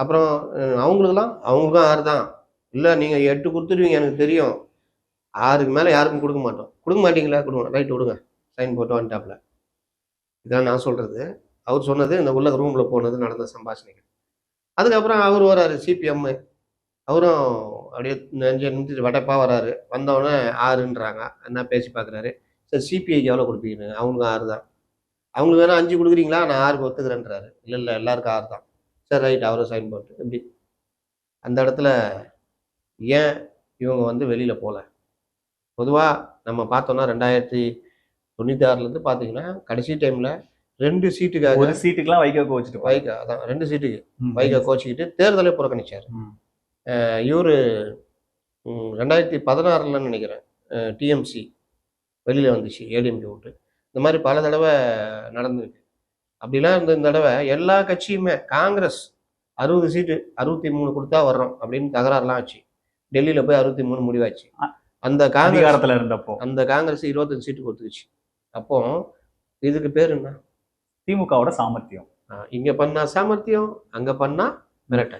அப்புறம் அவங்களுக்கெல்லாம் அவங்களுக்கும் ஆறு தான். இல்லை நீங்கள் எட்டு கொடுத்துருவீங்க எனக்கு தெரியும். ஆறுக்கு மேலே யாருக்கும் கொடுக்க மாட்டோம். கொடுக்க மாட்டீங்களா? கொடுங்க. ரைட் விடுங்க சைன் போட்டு வந்துட்டாப்ல இதான் நான் சொல்கிறது அவர் சொன்னது இந்த உள்ள ரூமில் போனது நடந்த சம்பாஷணைகள். அதுக்கப்புறம் அவர் வராரு சிபிஎம் அவரும் அப்படியே நெஞ்சு நிமித்திட்டு வடப்பாக வராரு. வந்தவொடனே ஆறுன்றாங்க. என்ன பேசி பார்க்குறாரு சரி சிபிஐக்கு எவ்வளோ கொடுப்பீங்க அவங்களுக்கும் ஆறு தான். அவங்களுக்கு வேணால் அஞ்சு கொடுக்குறீங்களா? நான் ஆறுக்கு ஒத்துக்கிறேன்றாரு. இல்லை இல்லை எல்லாருக்கும் ஆறு தான். சரி ரைட் அவரும் சைன் போட்டு எப்படி? அந்த இடத்துல ஏன் இவங்க வந்து வெளியில் போகல பொதுவாக நம்ம பார்த்தோம்னா ரெண்டாயிரத்தி தொண்ணூற்றி ஆறுலேருந்து பார்த்தீங்கன்னா கடைசி டைமில் ரெண்டு சீட்டுக்காக ஒரு சீட்டுக்கெல்லாம் வைக்க கோச்சிட்டு வைகா அதான் ரெண்டு சீட்டுக்கு வைகா கோச்சிக்கிட்டு தேர்தலை புறக்கணிச்சார். இவர் ரெண்டாயிரத்தி பதினாறுலன்னு நினைக்கிறேன். டிஎம்சி வெளியில் வந்துச்சு ஏடிஎம்கே விட்டு இந்த மாதிரி பல தடவை நடந்திருக்கு. அப்படிலாம் இருந்த இந்த தடவை எல்லா கட்சியுமே காங்கிரஸ் அறுபது சீட்டு அறுபத்தி மூணு கொடுத்தா வர்றோம் அப்படின்னு தகராறுலாம் ஆச்சு. டெல்லியில் போய் அறுபத்தி மூணு முடிவாச்சு. அந்த காங்கிரஸ் அதிகாரத்துல இருந்தப்போ. அந்த காங்கிரஸ் இருபத்தஞ்சு சீட்டு கொடுத்துருச்சு அப்போ இதுக்கு பேர் என்ன? திமுகவோட சாமர்த்தியம். இங்க பண்ணா சாமர்த்தியம் அங்க பண்ணா மிரட்டல்.